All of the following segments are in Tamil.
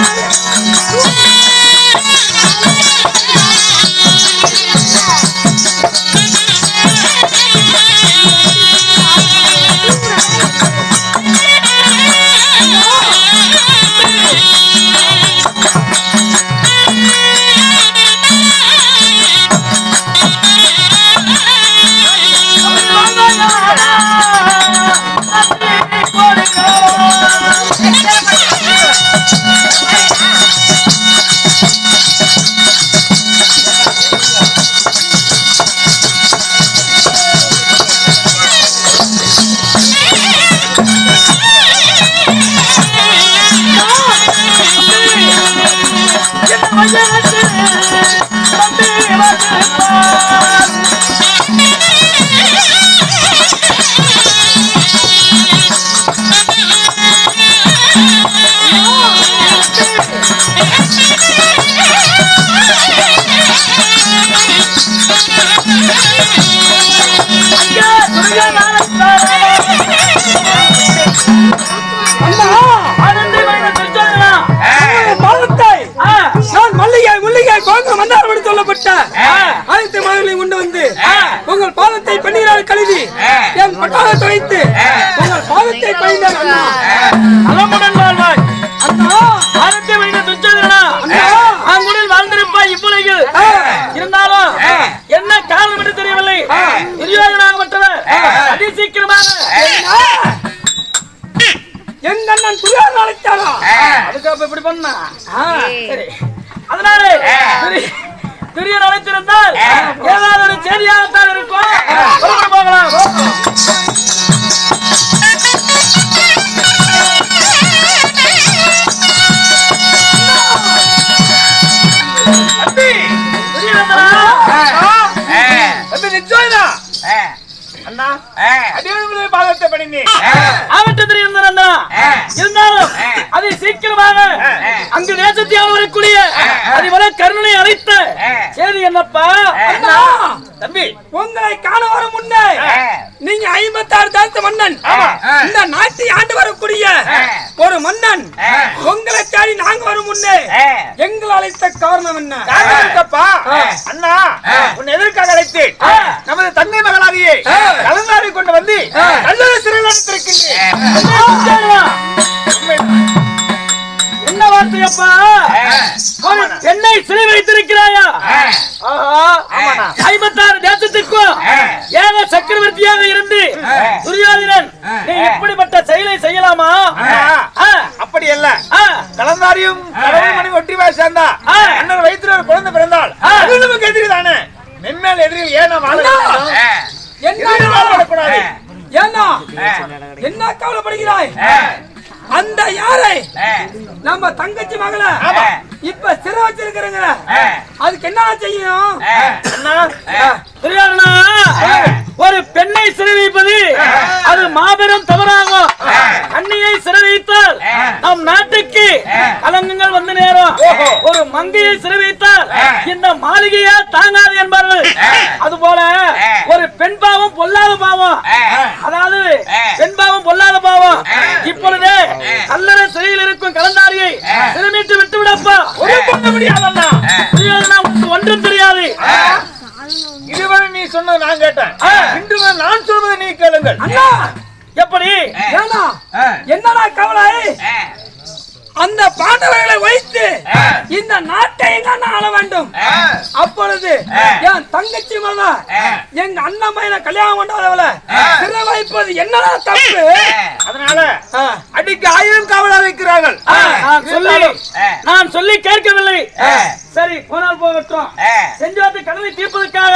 Wah! বাজে বাজে বাজে বাজে எங்க அண்ணன் துரியார் அழைத்தாரா அதுக்கு அப்ப இப்படி பண்ணா. சரி. அதனால துரி- துரியன் அழைத்திருந்தால் ஏதாவது ஒரு செய்தியாகத்தான் இருக்கும். போகலாம். துரியோதனா, அண்ணா அடியோடு பாதத்தை பணிந்தேன் ஆகட்டும் துரியோதனா. இருந்தாலும் அதை சீக்கிரமாக அங்கு தேசத்தையால் வரக்கூடிய அதிபர கருணை அழைத்த சரி என்னப்பா அண்ணா தம்பி உங்களை காண வரும் முன்னே நீங்க ஐம்பத்தாறு தாழ்த்த மன்னன் இந்த நாட்டை ஆண்டு வரக்கூடிய ஒரு மன்னன். உங்களை தேடி நாங்க வரும் முன்னே. எங்களை அழைத்த காரணம் என்ன? அண்ணா உன் எதற்காக அழைத்தேன்? நமது தந்தை மகளாகியே. கலந்தாரை கொண்டு வந்து நல்ல சிறையில் அடைத்திருக்கின்றேன். என்ன வார்த்தையப்பா? பெண்ணை சிறை வைத்திருக்கிறாயா. ஐம்பத்தாறு தேசத்திற்கும் ஏக சக்கரவர்த்தியாக இருந்து துரியோதனன் நீ இப்படிப்பட்ட செயலை செய்யலாமா? அப்படி அல்ல கலந்தாரியும் கடவுள் மணி ஒற்றிவாய் சேர்ந்தா. அண்ணன் வயிற்றுல ஒரு குழந்தை பிறந்தால் ஆ. அது நமக்கு எதிரி தானே மென்மேல் எதிரில் ஏன் நாம்? என்ன ஏன்னா என்ன கவலைப்படுகிறாய்? அந்த யாரை? நம்ம தங்கச்சி மகள. இப்ப சிறை வச்சிருக்கிறங்க அதுக்கு என்ன செய்யணும்? அண்ணா, துரியோதனா ஒரு பெண்ணை சிறை வைப்பது அது மாபெரும் தவறாகும். கண்ணியை சிறை வைத்தால் நம் நாட்டுக்கு கலங்கங்கள் வந்து நேரும். ஒரு மங்கையை சிறை வைத்தால் இந்த மாளிகையா தாங்காது என்பார்கள். அதுபோல ஒரு கலந்தாரியை சிறுமிட்டு விட்டு விடப்பா ஒரு பண்ண முடியாதண்ணா. துரியோதனா, உனக்கு ஒன்றும் தெரியாது. இதுவரை நீ சொன்னது நான் கேட்டேன். இன்று நான் சொல்வதை நீ கேளுங்கள். அண்ணா! எப்படி? என்னடா கவலை? அந்த பாண்டவர்களை வைத்து இந்த நாட்டை அண்ணா ஆள வேண்டும்? அப்பொழுது என் தங்கச்சி மகா எங்க அண்ணன் பையனை கல்யாணம் பண்ணாதவள சிறை வைப்பது என்னடா தப்பு? அதனால. அடிக்கு ஆயிரம் காவலா வைக்கிறார்கள் நான் சொல்லி நான் சொல்லி கேட்கவில்லை. சரி போனால் போகட்டும். செஞ்சோத்து கடனை தீர்ப்பதற்காக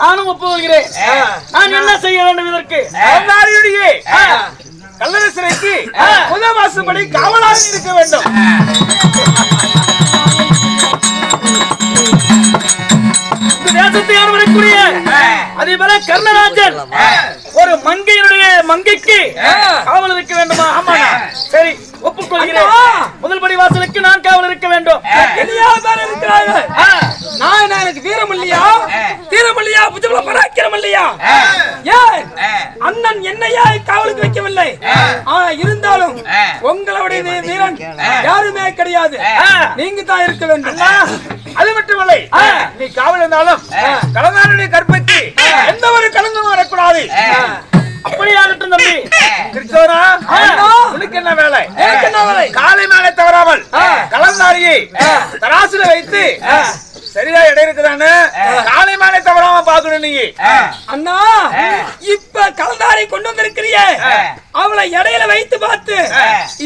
நானும் ஒப்புகிறேன் நான் என்ன செய்ய வேண்டும் இதற்கு? கல்லறை சிறைக்கு முதல் மாசப்படி காவலாக இருக்க வேண்டும். தேசத்தை யார் வரக்கூடிய அதே போல கர்ணராஜன். ஒரு மங்கையினுடைய மங்கைக்கு காவல் இருக்க வேண்டுமா? ஆமா சரி ஒப்புக்கொள்கிறேன். முதல் படி வாசலுக்கு நான் காவல் இருக்க வேண்டும். நான் என்ன எனக்கு வீரம் இல்லையா? தீரம் இல்லையா? புஜபல பராக்கிரம் இல்லையா? ஏன் அண்ணன் என்னையா காவலுக்கு வைக்கவில்லை? ஆனா இருந்தாலும் உங்களுடைய வீரன் யாருமே கிடையாது. நீங்க தான் இருக்க வேண்டும். அது மட்டுமல்ல. நீ காவல் இருந்தாலும் கலந்தாருடைய கற்பத்தி எந்த ஒரு கலந்தும் வரக்கூடாது. அப்படியாகட்டும் தம்பி. திருச்சோரா அண்ணா. உனக்கு என்ன வேலை? என்ன வேலை? காலை மேலே தவறாமல் கலந்தாரியை தராசுல வைத்து சரியா இடம் காலை மேலே தவறாம பாக்கணும் நீ. அண்ணா இப்ப கலந்தாரை கொண்டு வந்திருக்கிறியே அவளை இடையில வைத்து பார்த்து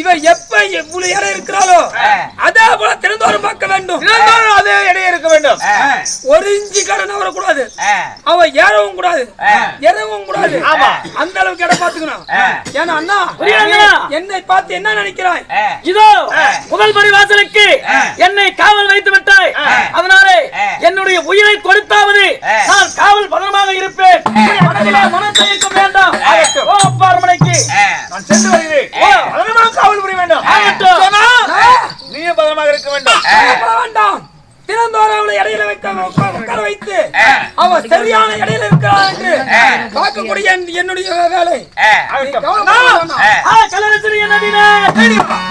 இவ எப்ப இவ்வளவு இடம் இருக்கிறாளோ அதே போல திறந்தோறும் பார்க்க வேண்டும். அதே இடம் இருக்க வேண்டும். ஒரு இஞ்சி கடன் வரக்கூடாது. அவ ஏறவும் கூடாது. இறங்கவும் கூடாது. ஆமா. அந்த அளவுக்கு இடம் பாத்துக்கணும் ஏன்னா அண்ணா? என்னை பார்த்து என்ன நினைக்கிறாய்? இதோ முதல் படி வாசலுக்கு என்னை காவல் வைத்து விட்டாய். அதனாலே என்னுடைய உயிரை கொடுத்தாவது நான் காவல் பதனமாக இருப்பேன். மனதிலே மனத்தயக்கம் வேண்டாம் ஓ அப்பா அரண்மனைக்கு நான் சென்று வருகிறேன் பதனமாக காவல் புரிய வேண்டும் ஆகட்டும். சொன்னா, நீயும் பதனமாக இருக்க வேண்டும் பயப்பட வேண்டாம் தினந்தோறும் அவளை இடையில வைக்க உட்கார வைத்து. அவ சரியான இடையில இருக்கிறாள் என்று பார்க்கக்கூடிய என்- என்னுடைய வேலை. நீ ஆகட்டும்.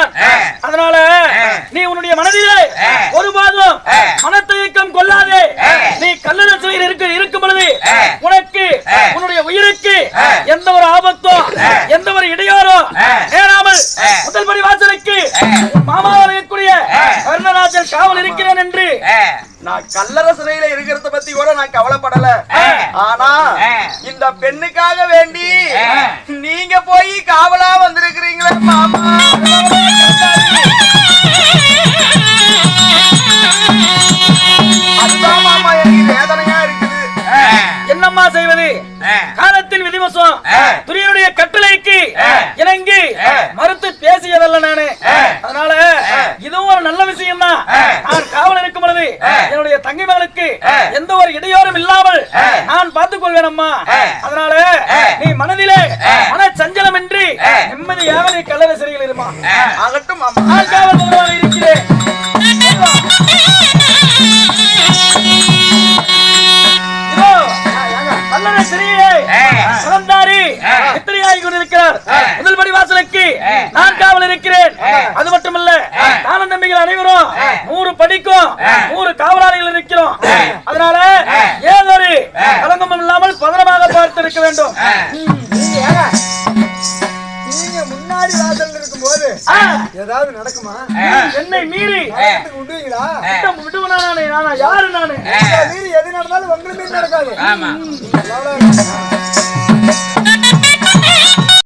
வைத்திருக்கிறான் அதனால நீ உன்னுடைய மனதிலே ஒருபோதும் மனத்தயக்கம் கொள்ளாதே. நீ கல்லறை சிறையில் இருக்க இருக்கும் பொழுது உனக்கு உன்னுடைய உயிருக்கு எந்த ஒரு ஆபத்தும் எந்த ஒரு இடையூறும் நேராமல் முதல் படி வாசலுக்கு மாமாவரையக்கூடிய கர்ணராஜன் காவல் இருக்கிறேன் என்று நான் கல்லற சிறையில இருக்கிறத பத்தி கூட நான் கவலைப்படல. ஆனா இந்த பெண்ணுக்காக வேண்டி நீங்க போய் காவலா வந்திருக்கிறீங்களே மாமா. என்னம்மா செய்வது? காலத்தின் விதிவசம். துரியனுடைய கட்டளைக்கு இணங்கி மறுத்து பேசியதல்ல நானு அதனால இதுவும் ஒரு நல்ல விஷயம் தான் நான் காவல் இருக்கும் பொழுது என்னுடைய என்னுடைய தங்கை மகளுக்கு எந்த ஒரு இடையூறும் இல்லாமல் நான் பார்த்துக் கொள்வேன் அம்மா அதனால நீ மனதிலே மன சஞ்சலமின்றி நிம்மதியாக நீ கல்லறை சிறையில் இருமா. ஆகட்டும் இருக்கிறேன். முதல் படி வாசலுக்கு நான் காவல் இருக்கிறேன். அது மட்டுமல்ல தான நம்பிகள் அனைவரும் படிக்கும். நூறு காவலாளிகள் இருக்கிறோம். அதனால ஏதொரு கலங்கமும் இல்லாமல் பதனமாக பார்த்து இருக்க வேண்டும் நீங்க ஏங்க, நீங்க முன்னாடி வாசல்ல இருக்கும்போது ஆ, ஏதாவது நடக்குமா? என்னை மீறி. விடுவீங்களா? விடுவனா நானே? நானா யாரு நானு? மீறி எது நடந்தாலும் உங்களுக்கு நடக்காது.